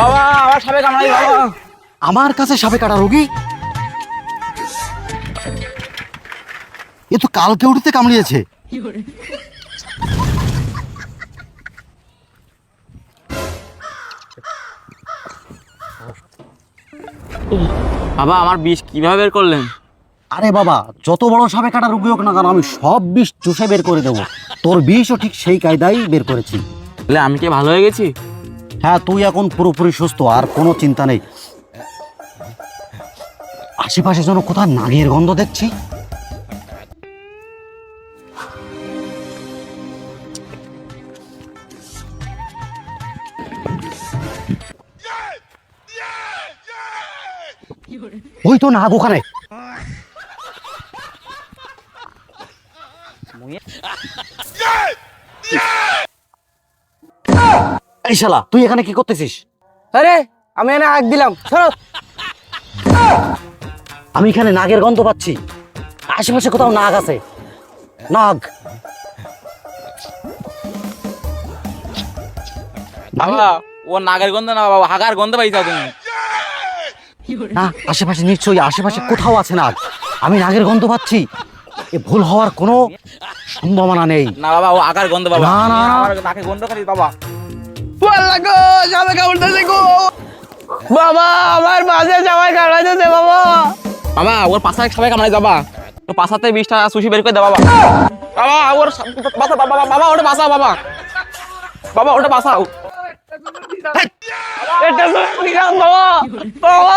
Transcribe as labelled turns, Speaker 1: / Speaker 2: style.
Speaker 1: বাবা আমার সাপে কামড়াই বাবা।
Speaker 2: আমার কাছে সাপে কাটা রোগী? এ তো কালকে উঠতে কামড়িয়েছে।
Speaker 1: বাবা আমার বিষ কীভাবে বের করলেন?
Speaker 2: আরে বাবা যত বড় সাপে কাটা রোগী হোক না কেন আমি সব বিষ চুষে বের করে দেবো। তোর বিষও ঠিক সেই কায়দাই বের করেছি।
Speaker 1: তাহলে আমি কি ভালো হয়ে গেছি?
Speaker 2: হ্যাঁ তুই এখন পুরোপুরি সুস্থ, আর কোনো চিন্তা নেই। আশেপাশে যেন কোথাও নাগের গন্ধ দেখছি। ওই তো নাগ ওখানে। এই শালা তুই এখানে কি করতেছিস?
Speaker 3: আরে আমি এনে আগ দিলাম সরো।
Speaker 2: আমি এখানে নাগের গন্ধ পাচ্ছি। আশেপাশে কোথাও নাগ আছে। নাগ।
Speaker 1: বাবা ও নাগের গন্ধ না বাবা হাগার গন্ধ পাইছা তুমি।
Speaker 2: না আশেপাশে নিশ্চয়ই আশেপাশে কোথাও আছে নাগ। আমি নাগের গন্ধ পাচ্ছি। এ ভুল হওয়ার কোনো সম্ভাবনা নেই।
Speaker 1: না বাবা ও আগার গন্ধ বাবা
Speaker 2: না, না,
Speaker 1: নাকে গন্ধ খালি বাবা।
Speaker 3: বললা গো জামা গো বাবা আমার মাঝে জামাই কামড়াইতেছে বাবা
Speaker 1: বাবা ওর পাশায় সবাই কামড়াই যাবা তো পাশাতে বিষটা সুশি বের করে দেবা বাবা বাবা ওর বাসা বাবা বাবা ওটা বাসা বাবা বাবা ওটা
Speaker 3: এটা বাবা